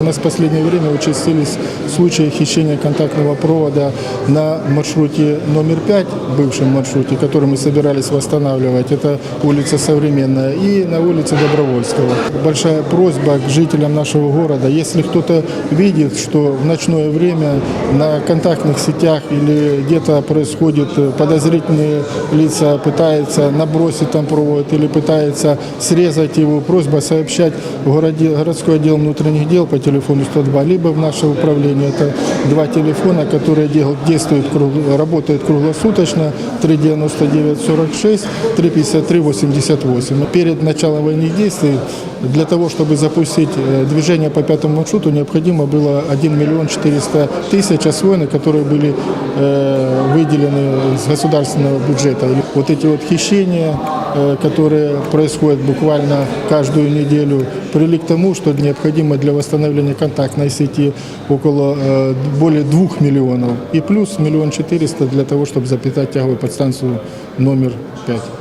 У нас в последнее время участились случаи хищения контактного провода на маршруте номер 5, бывшем маршруте, который мы собирались восстанавливать. Это улица Современная и на улице Добровольского. Большая просьба к жителям нашего города, если кто-то видит, что в ночное время на контактных сетях или где-то происходит подозрительные лица, пытается набросить там провод или пытается срезать его, просьба сообщать в городе, городской отдел внутренних дел по телефону 102, либо в наше управление. Это два телефона, которые действуют, работают круглосуточно, 399 46, 353 88. Перед началом военных действий для того, чтобы запустить э, движение по пятому маршруту, необходимо было 1 миллион 400 тысяч освоены, которые были э, выделены из государственного бюджета. Вот эти вот хищения, которые происходят буквально каждую неделю, привели к тому, что необходимо для восстановления контактной сети около э, более 2 миллионов и плюс миллион четыреста для того, чтобы запитать тяговую подстанцию номер 5.